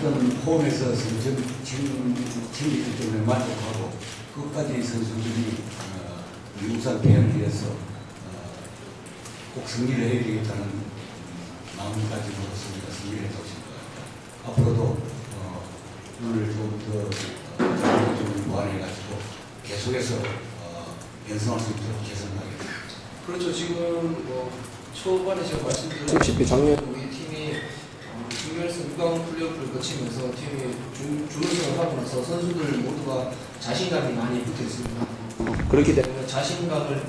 경남에서 선전 지금 팀이기 때문에 만족하고 끝까지 선수들이 어, 팬을 위해서 어, 꼭 승리를 해야 되겠다는 마음가짐으로서 우리가 승리를 했다고 생각합니다. 앞으로도 어, 오늘 좀더 좀 보완해가지고 계속해서 어, 연승할 수 있도록 개선하겠습니다. 그렇죠. 지금 뭐 초반에 제가 말씀드렸다시피 작년 9강 플레이오프를 거치면서 팀이 준우승을 하고 나서 선수들 모두가 자신감이 많이 붙어 있습니다. 그렇기 때문에 자신감을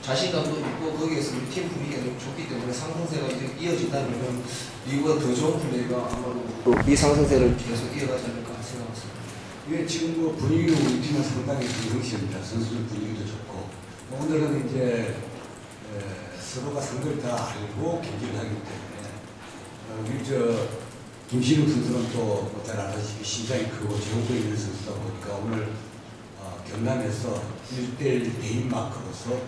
자신감도 있고 거기에서 팀 분위기가 좋기 때문에 상승세가 이어진다면 리그가 더 좋은 플레이가 아마도 이 상승세를 계속 이어가지 않을까 생각합니다. 예, 지금 뭐 분위기 우리 팀은 상당히 긍정적입니다. 선수들 분위기도 좋고 뭐 오늘은 이제 에, 서로가 상대를 다 알고 경기를 하기 때문에 어, 저 김신욱 선수는 또잘 아시다시피 신장이 크고 제호도 있는 선수다 보니까 오늘 어, 경남에서 1대1 대인 마크로서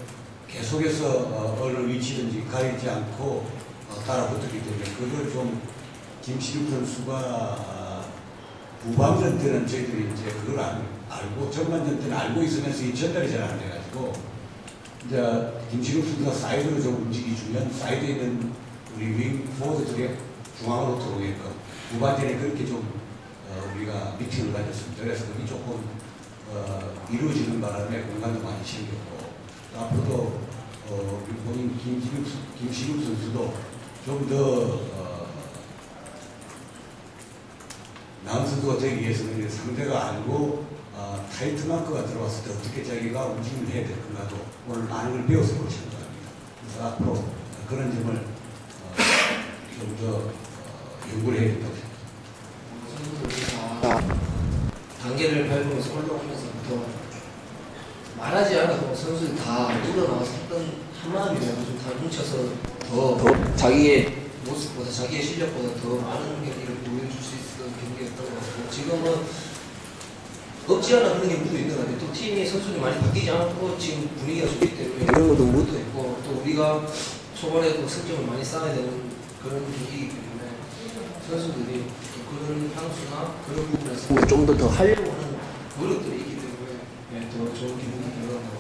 계속해서 어, 어느 위치든지 가리지 않고 어, 따라붙었기 때문에 그걸 좀 김신욱 선수가 아, 후반전 때는 저희들이 이제 그걸 안, 알고 전반전 때는 알고 있으면서 이 전달이 잘 안 돼가지고 이제 김신욱 선수가 사이드로 좀 움직여주면 사이드에 있는 우리 윙 포워드들의 중앙으로 들어오게끔 후반전에 그렇게 좀 어, 우리가 미팅을 가졌습니다. 그래서 그게 조금 어, 이루어지는 바람에 공간도 많이 생겼고 앞으로도 어, 우리 본인 김신욱, 김신욱 선수도 좀더 어, 나은 선수가 되기 위해서는 상대가 알고 어, 타이트 마크가 들어왔을 때 어떻게 자기가 움직임을 해야 될 건가도 오늘 많은 걸 배워서 그렇생각합니다 그래서 앞으로 그런 점을 어, 좀더 어, 연구를 해야 된다고 생각합니다. 선수들이 다 단계를 밟으면서 올라오면서 더 말하지 않아도 선수들이 다 우러나와서 했던 한마음이라고 좀다 뭉쳐서 더, 더 자기의 모습보다 자기의 실력보다 더 많은 경기를 보여줄 수 있었던 경기였던 것 같고 지금은 없지 않아 그런 게 묻어 있는 것 같아요. 또 팀이 선수들이 많이 바뀌지 않고 지금 분위기가 좋기 때문에 그런 것도 묻어 있고 또 우리가 초반에도 승점을 많이 쌓아야 되는 그런 분위기이기 때문에 선수들이 그런 향수나 그런 부분에서 좀더더 하려고 하는 노력들이 있기 때문에 네, 더 좋은 기분이 들어간다고.